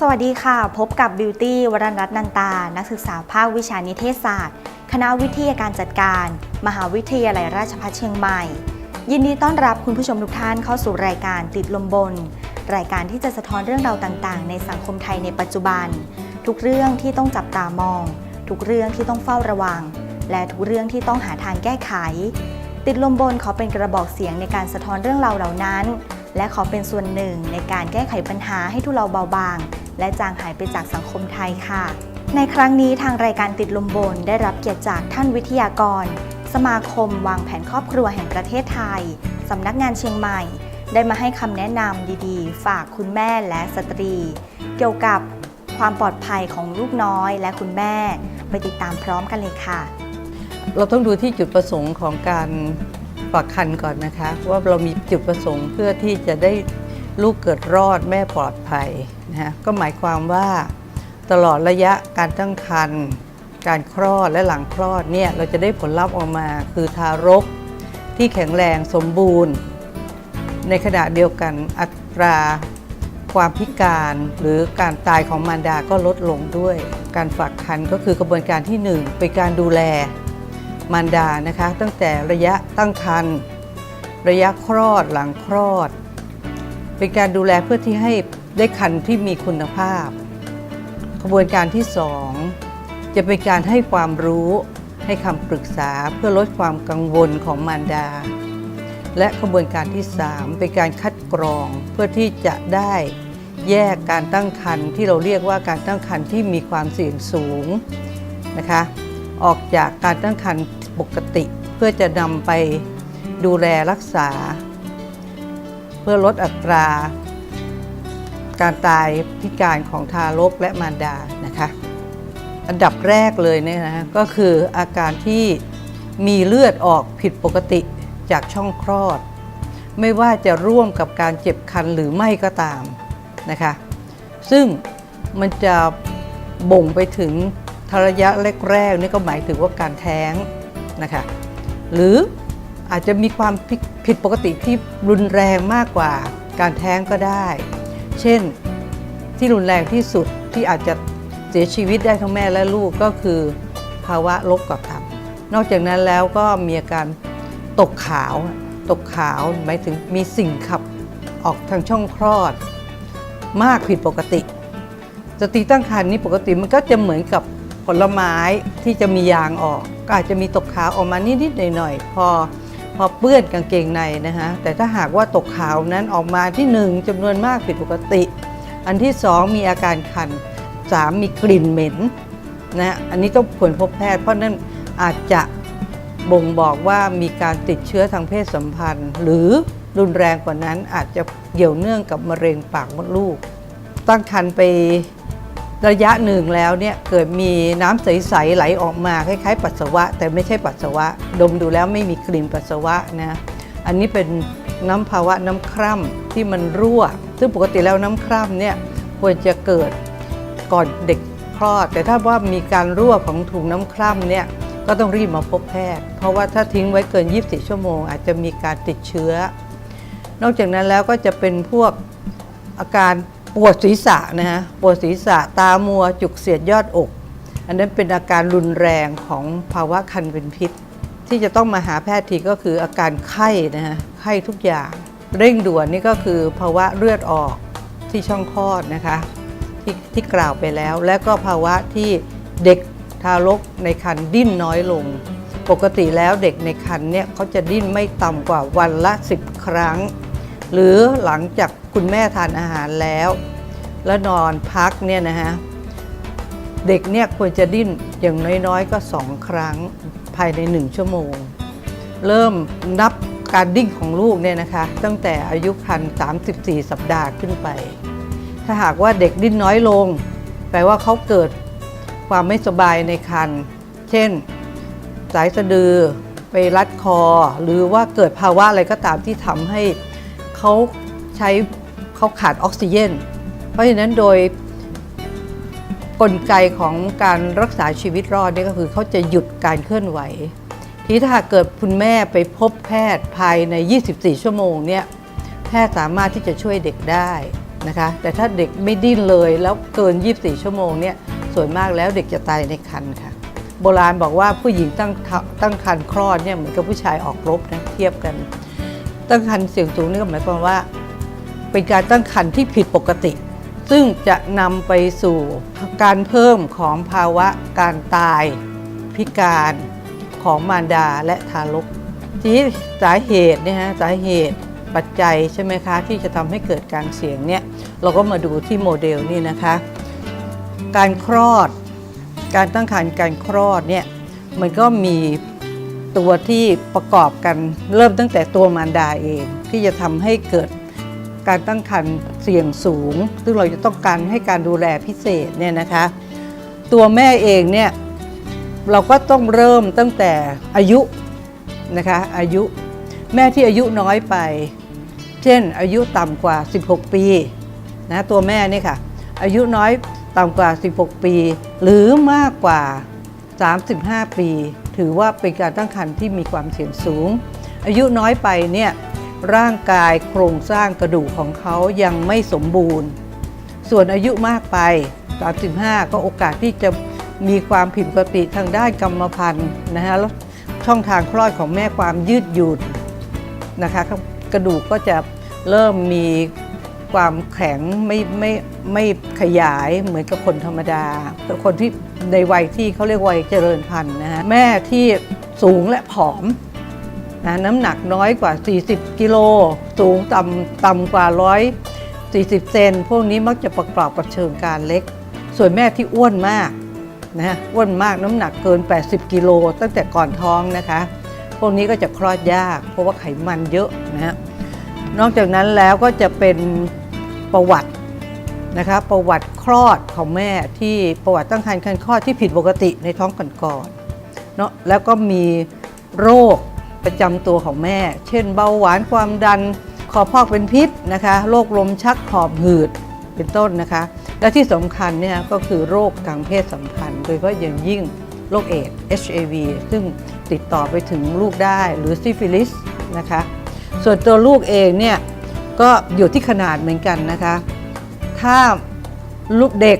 สวัสดีค่ะ พบกับบิวตี้วรรณรัตน์นันตา นักศึกษาภาควิชานิเทศศาสตร์ คณะวิทยาการจัดการ มหาวิทยาลัยราชภัฏเชียงใหม่ ยินดีต้อนรับคุณผู้ชมทุกท่านเข้าสู่รายการติดลมบน รายการที่จะสะท้อนเรื่องราวต่าง ๆ ในสังคมไทยในปัจจุบัน ทุกเรื่องที่ต้องจับตามอง ทุกเรื่องที่ต้องเฝ้าระวัง และทุกเรื่องที่ต้องหาทางแก้ไข ติดลมบนขอเป็นกระบอกเสียงในการสะท้อนเรื่องราวเหล่านั้น และขอเป็นส่วนหนึ่งในการแก้ไขปัญหาให้ทุเลาเบาบาง และจางหายไปจากสังคมไทยค่ะ ในครั้งนี้ทางรายการติดลมบนได้รับเกียรติจากท่านวิทยากร สมาคมวางแผนครอบครัวแห่งประเทศไทยสำนักงานเชียงใหม่ ได้มาให้คำแนะนำดีๆ ฝากคุณแม่และสตรี เกี่ยวกับความปลอดภัยของลูกน้อยและคุณแม่ ไปติดตามพร้อมกันเลยค่ะ เราต้องดูที่จุดประสงค์ของการฝากคันก่อนนะคะ ว่าเรามีจุดประสงค์เพื่อที่จะได้ ลูกเกิดรอดแม่ปลอดภัยนะคะก็หมายความว่าตลอดระยะการตั้งครรภ์การคลอดและหลังคลอดเนี่ยเราจะได้ผลลัพธ์ออกมาคือทารกที่แข็งแรงสมบูรณ์ ในขณะเดียวกันอัตราความพิการหรือการตายของมารดาก็ลดลงด้วย การฝากคันก็คือกระบวนการที่หนึ่งเป็นการดูแลมารดานะคะ ตั้งแต่ระยะตั้งครรภ์ระยะคลอดหลังคลอด เป็นการดูแลเพื่อที่ให้ได้คันที่มีคุณภาพกระบวนการที่สองจะเป็นการให้ความรู้ให้คำปรึกษาเพื่อลดความกังวลของมารดา และกระบวนการที่ 3 เป็นการคัดกรองเพื่อที่จะได้แยกการตั้งครรภ์ที่เราเรียกว่าการตั้งครรภ์ที่มีความเสี่ยงสูงนะคะออกจากการตั้งครรภ์ปกติ เพื่อจะนำไปดูแลรักษา เพื่อลดอัตราการตายพิการของทารกและมารดานะคะ อันดับแรกเลยเนี่ยนะก็คืออาการที่มีเลือดออกผิดปกติจากช่องคลอด ไม่ว่าจะร่วมกับการเจ็บคันหรือไม่ก็ตามนะคะ ซึ่งมันจะบ่งไปถึงทระยะแรกๆนี่ก็หมายถึงว่าการแท้งนะคะ หรือ อาจจะมีความผิดผิดปกติที่รุนแรงมากกว่าการแท้งก็ได้ เช่นที่รุนแรงที่สุดที่อาจจะเสียชีวิตได้ทั้งแม่และลูกก็คือภาวะลบกับตับนอกจากนั้นแล้วก็มีอาการตกขาว ตกขาวหมายถึงมีสิ่งขับออกทางช่องคลอด มากผิดปกติสตรีตั้งครรภ์นี่ปกติมันก็จะเหมือนกับผลไม้ที่จะมียางออก ก็อาจจะมีตกขาวออกมานิดๆหน่อยๆพอ พอเปื้อนกางเกงในนะฮะแต่ถ้าหากว่าตกขาวนั้นออกมาที่หนึ่งจำนวนมากผิดปกติ อันที่สองมีอาการคันสามมีกลิ่นเหม็นนะอันนี้ต้องควรพบแพทย์ เพราะนั่นอาจจะบ่งบอกว่ามีการติดเชื้อทางเพศสัมพันธ์ หรือรุนแรงกว่านั้นอาจจะเกี่ยวเนื่องกับมะเร็งปากมดลูก ตั้งครรภ์ไป ระยะหนึ่งแล้วเนี่ยเกิดมีน้ำใส ๆ ไหลออกมาคล้าย ๆ ปัสสาวะ แต่ไม่ใช่ปัสสาวะ ดมดูแล้วไม่มีกลิ่นปัสสาวะนะอันนี้เป็นน้ำภาวะน้ำคร่ำที่มันรั่ว ซึ่งปกติแล้วน้ำคร่ำเนี่ยควรจะเกิดก่อนเด็กคลอด แต่ถ้าว่ามีการรั่วของถุงน้ำคร่ำเนี่ยก็ต้องรีบมาพบแพทย์ เพราะว่าถ้าทิ้งไว้เกิน 24 ชั่วโมง อาจจะมีการติดเชื้อ นอกจากนั้นแล้วก็จะเป็นพวกอาการ ปวดศีรษะนะฮะปวดศีรษะตามัวจุกเสียดยอดอก อันนั้นเป็นอาการรุนแรงของภาวะคันเป็นพิษ ที่จะต้องมาหาแพทย์ทีก็คืออาการไข้นะฮะไข้ทุกอย่าง เร่งด่วนนี่ก็คือภาวะเลือดออกที่ช่องคลอดนะคะที่ที่กล่าวไปแล้ว และก็ภาวะที่เด็กทารกในครรภ์ดิ้นน้อยลง ปกติแล้วเด็กในครรภ์เนี่ยเขาจะดิ้นไม่ต่ำกว่าวันละ 10 ครั้ง หรือหลังจากคุณแม่ทานอาหารแล้ว แล้วนอนพักเนี่ยนะฮะเด็กเนี่ยควรจะดิ้นอย่างน้อยๆ ก็สองครั้งภายในหนึ่งชั่วโมง เริ่มนับการดิ้นของลูกเนี่ยนะคะ ตั้งแต่อายุครรภ์34 สัปดาห์ขึ้นไป ถ้าหากว่าเด็กดิ้นน้อยลง แปลว่าเขาเกิดความไม่สบายในครรภ์เช่น สายสะดือไปรัดคอ หรือว่าเกิดภาวะอะไรก็ตามที่ทำให้ เขาใช้เขาขาดออกซิเจน เพราะฉะนั้นโดยกลไกของการรักษาชีวิตรอดนี่ก็คือเขาจะหยุดการเคลื่อนไหว ทีถ้าหากเกิดคุณแม่ไปพบแพทย์ภายใน 24 ชั่วโมงเนี่ยแพทย์สามารถที่จะช่วยเด็กได้นะคะแต่ถ้าเด็กไม่ดิ้นเลยแล้วเกิน 24 ชั่วโมงเนี่ยส่วนมากแล้วเด็กจะตายในครรภ์ค่ะ โบราณบอกว่าผู้หญิงตั้งท้งตั้งครรภ์คลอดเนี่ยเหมือนกับผู้ชายออกรบนะเทียบกัน ตั้งครรภ์เสี่ยงสูงนี่ก็หมายความว่า เป็นการตั้งครรภ์ที่ผิดปกติ ซึ่งจะนำไปสู่การเพิ่มของภาวะการตาย พิการของมารดาและทารกทีนี้สาเหตุเนี่ยฮะสาเหตุปัจจัยใช่ไหมคะ ที่จะทำให้เกิดการเสี่ยงเนี่ยเราก็มาดูที่โมเดลนี่นะคะ การคลอด การตั้งครรภ์การคลอดเนี่ยมันก็มี ตัวที่ประกอบกันเริ่มตั้งแต่ตัวมารดาเอง ที่จะทำให้เกิดการตั้งครรภ์เสี่ยงสูง ซึ่งเราจะต้องการให้การดูแลพิเศษเนี่ยนะคะ ตัวแม่เองเนี่ยเราก็ต้องเริ่มตั้งแต่อายุนะคะอายุแม่ที่อายุน้อยไป เช่นอายุต่ำกว่า 16 ปีนะตัวแม่นี่ค่ะ อายุน้อยต่ำกว่า 16 ปี หรือมากกว่า 35 ปี ถือว่าเป็นการตั้งครรภ์ที่มีความเสี่ยงสูง อายุน้อยไปเนี่ยร่างกายโครงสร้างกระดูกของเขายังไม่สมบูรณ์ ส่วนอายุมากไป 35 ก็โอกาสที่จะมีความผิดปกติทางด้านกรรมพันธุ์นะฮะแล้วช่องทางคลอดของแม่ความยืดหยุ่นนะคะกระดูกก็จะเริ่มมีความแข็งไม่ไม่ไม่ขยายเหมือนกับคนธรรมดาคนที่ ในวัยที่เขาเรียกวัยเจริญพันธุ์นะฮะแม่ที่สูงและผอมนะน้ำหนักน้อยกว่า 40 กิโล สูงต่ำต่ำกว่า 140 เซน พวกนี้มักจะประกอบกับเชิงการเล็ก ส่วนแม่ที่อ้วนมากนะอ้วนมากน้ำหนักเกิน 80 กิโล ตั้งแต่ก่อนท้องนะคะ พวกนี้ก็จะคลอดยาก เพราะว่าไขมันเยอะนะฮะนอกจากนั้นแล้วก็จะเป็นประวัติ นะคะประวัติคลอดของแม่ที่ประวัติตั้งครรภ์การคลอดที่ผิดปกติในท้องก่อนๆเนาะแล้วก็มีโรคประจำตัวของแม่ เช่น เบาหวานความดันคอพอกเป็นพิษนะคะโรคลมชักหอบหืดเป็นต้นนะคะ และที่สำคัญเนี่ยก็คือโรคทางเพศสัมพันธ์ โดยเฉพาะอย่างยิ่งโรคเอดส์ HIV ซึ่งติดต่อไปถึงลูกได้หรือซิฟิลิสนะคะ ส่วนตัวลูกเองเนี่ยก็อยู่ที่ขนาดเหมือนกันนะคะ ถ้าลูกเด็ก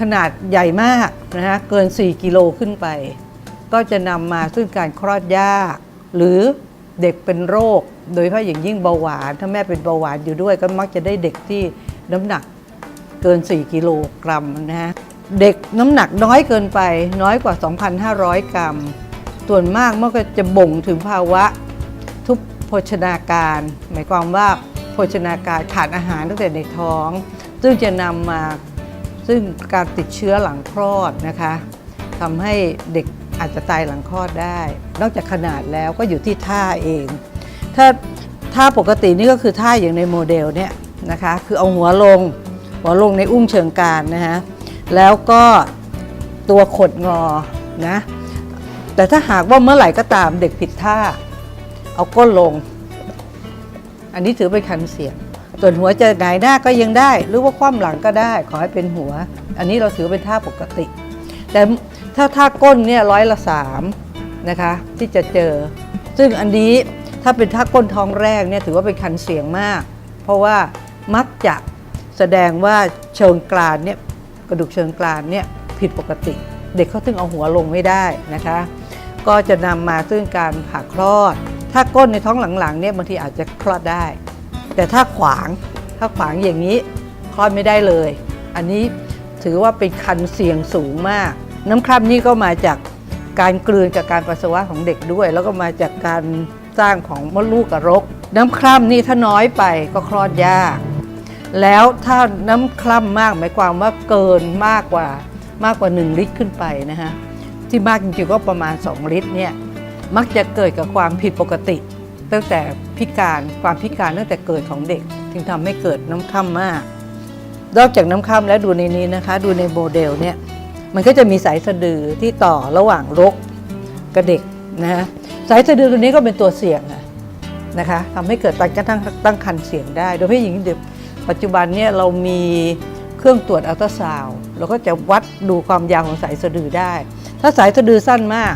ขนาดใหญ่มากนะคะเกิน 4 กิโลขึ้นไป ก็จะนำมาซึ่งการคลอดยาก หรือเด็กเป็นโรค โดยเฉพาะอย่างยิ่งเบาหวาน ถ้าแม่เป็นเบาหวานอยู่ด้วย ก็มักจะได้เด็กที่น้ำหนักเกิน 4 กิโลกรัมนะฮะเด็กน้ำหนักน้อยเกินไปน้อยกว่า 2,500 กรัม ส่วนมากมันก็จะบ่งถึงภาวะทุพโภชนาการ หมายความว่าโภชนาการขาดอาหารตั้งแต่ในท้อง ซึ่งจะนำมาซึ่งการติดเชื้อหลังคลอดนะคะทำให้เด็กอาจจะตายหลังคลอดได้ นอกจากขนาดแล้วก็อยู่ที่ท่าเอง ถ้าท่าปกตินี่ก็คือท่าอย่างในโมเดลเนี่ยนะคะคือเอาหัวลง หัวลงในอุ้งเชิงกรานนะฮะแล้วก็ตัวขดงอนะแต่ถ้าหากว่าเมื่อไหร่ก็ตามเด็กผิดท่า เอาก้นลง อันนี้ถือเป็นคันเสียง ส่วนหัวจะหงายหน้าก็ยังได้ หรือว่าคว่ำหลังก็ได้ ขอให้เป็นหัว อันนี้เราถือเป็นท่าปกติ แต่ถ้าท่าก้นเนี่ยร้อยละสามนะคะที่จะเจอ ซึ่งอันนี้ถ้าเป็นท่าก้นท้องแรกเนี่ยถือว่าเป็นคันเสียงมาก เพราะว่ามักจะแสดงว่าเชิงกรานเนี่ยกระดูกเชิงกรานเนี่ยผิดปกติ เด็กเขาถึงเอาหัวลงไม่ได้นะคะ ก็จะนำมาซึ่งการผ่าคลอด ถ้าก้นในท้องหลังๆเนี่ยบางทีอาจจะคลอดได้ แต่ถ้าขวางถ้าขวางอย่างนี้คลอดไม่ได้เลย อันนี้ถือว่าเป็นคันเสี่ยงสูงมาก น้ำคร่ำนี่ก็มาจากการกลืนจากการปัสสาวะของเด็กด้วย แล้วก็มาจากการสร้างของมดลูกกับรก น้ำคร่ำนี่ถ้าน้อยไปก็คลอดยาก แล้วถ้าน้ำคร่ำมากหมายความว่าเกินมากกว่ามากกว่า 1 ลิตรขึ้นไปนะฮะที่มากจริงๆก็ประมาณ 2 ลิตรเนี่ยมักจะเกิดกับความผิดปกติ ตั้งแต่พิการความพิการตั้งแต่เกิดของเด็กถึงทำให้เกิดน้ำคร่ำมาก นอกจากน้ำคร่ำแล้วดูในนี้นะคะ ดูในโมเดลเนี่ยมันก็จะมีสายสะดือที่ต่อระหว่างรกกับเด็กนะฮะสายสะดือตัวนี้ก็เป็นตัวเสี่ยงนะคะทำให้เกิดการตั้งตั้งคันเสี่ยงได้ โดยเฉพาะหญิงเด็กปัจจุบันเนี่ยเรามีเครื่องตรวจอัลตราซาวด์เราก็จะวัดดูความยาวของสายสะดือได้ ถ้าสายสะดือสั้นมาก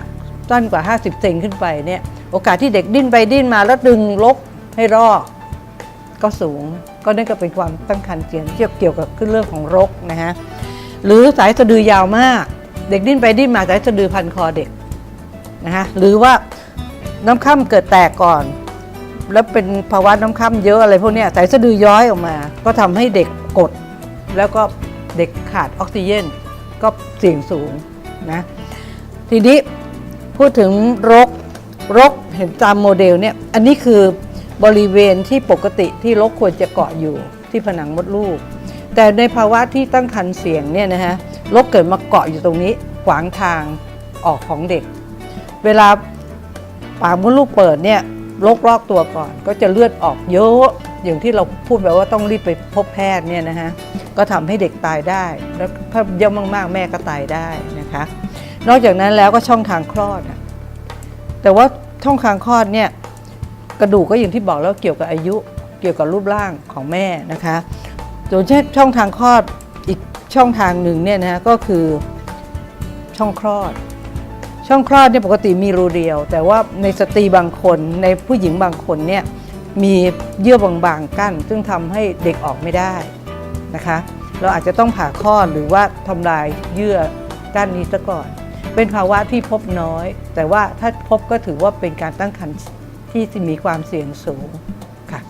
สั้นกว่า 50 เซนขึ้นไปเนี่ย โอกาสที่เด็กดิ้นไปดิ้นมาแล้วดึงลกให้รอดก็สูง ก็นั่นก็เป็นความตั้งครรภ์เสี่ยงที่เกี่ยวกับเรื่องของรกนะฮะหรือสายสะดือยาวมาก เด็กดิ้นไปดิ้นมาสายสะดือพันคอเด็กนะฮะหรือว่าน้ำค่ำเกิดแตกก่อน แล้วเป็นภาวะน้ำค่ำเยอะอะไรพวกนี้สายสะดือย้อยออกมา ก็ทำให้เด็กกด แล้วก็เด็กขาดออกซิเจนก็เสี่ยงสูงนะทีนี้พูดถึงรก รกเห็นตามโมเดลเนี่ยอันนี้คือบริเวณที่ปกติที่รกควรจะเกาะอยู่ที่ผนังมดลูก แต่ในภาวะที่ตั้งครรภ์เสี่ยงเนี่ยนะฮะรกเกิดมาเกาะอยู่ตรงนี้ขวางทางออกของเด็ก เวลาปากมดลูกเปิดเนี่ยรกรอกตัวก่อน ก็จะเลือดออกเยอะอย่างที่เราพูดไปว่าต้องรีบไปพบแพทย์เนี่ยนะฮะก็ทำให้เด็กตายได้ แล้วถ้าเยอะมากๆ แม่ก็ตายได้นะคะ นอกจากนั้นแล้วก็ช่องทางคลอดอะ แต่ว่าช่องทางคลอดเนี่ยกระดูกก็อย่างที่บอกแล้วเกี่ยวกับอายุเกี่ยวกับรูปร่างของแม่นะคะส่วนเช่นช่องทางคลอดอีกช่องทางหนึ่งเนี่ยนะฮะก็คือช่องคลอด ช่องคลอดเนี่ยปกติมีรูเดียว แต่ว่าในสตรีบางคนในผู้หญิงบางคนเนี่ยมีเยื่อบางๆกั้น ซึ่งทำให้เด็กออกไม่ได้นะคะ เราอาจจะต้องผ่าคลอดหรือว่าทำลายเยื่อกั้นนี้ซะก่อน เป็นภาวะที่พบน้อย แต่ว่าถ้าพบก็ถือว่าเป็นการตั้งครรภ์ที่มีความเสี่ยงสูงค่ะ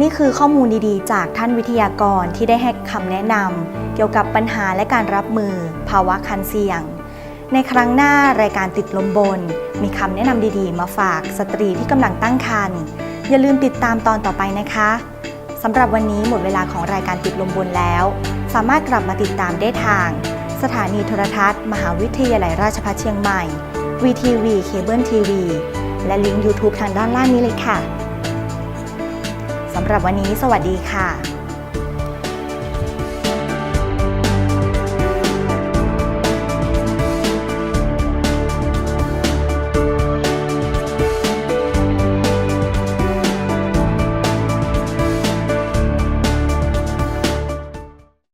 นี่คือข้อมูลดีๆ จากท่านวิทยากรที่ได้ให้คำแนะนำเกี่ยวกับปัญหาและการรับมือ ภาวะคันเสี่ยง ในครั้งหน้ารายการติดลมบน มีคำแนะนำดีๆ มาฝากสตรีที่กำลังตั้งครรภ์อย่าลืมติดตามตอนต่อไปนะคะสำหรับวันนี้หมดเวลาของรายการติดลมบนแล้ว สามารถกลับมาติดตามได้ทาง สถานีโทรทัศน์ มหาวิทยาลัยราชภัฏเชียงใหม่ VTV เคเบิลทีวีและลิงก์ YouTube ทางด้านล่างนี้เลยค่ะ สำหรับวันนี้สวัสดีค่ะ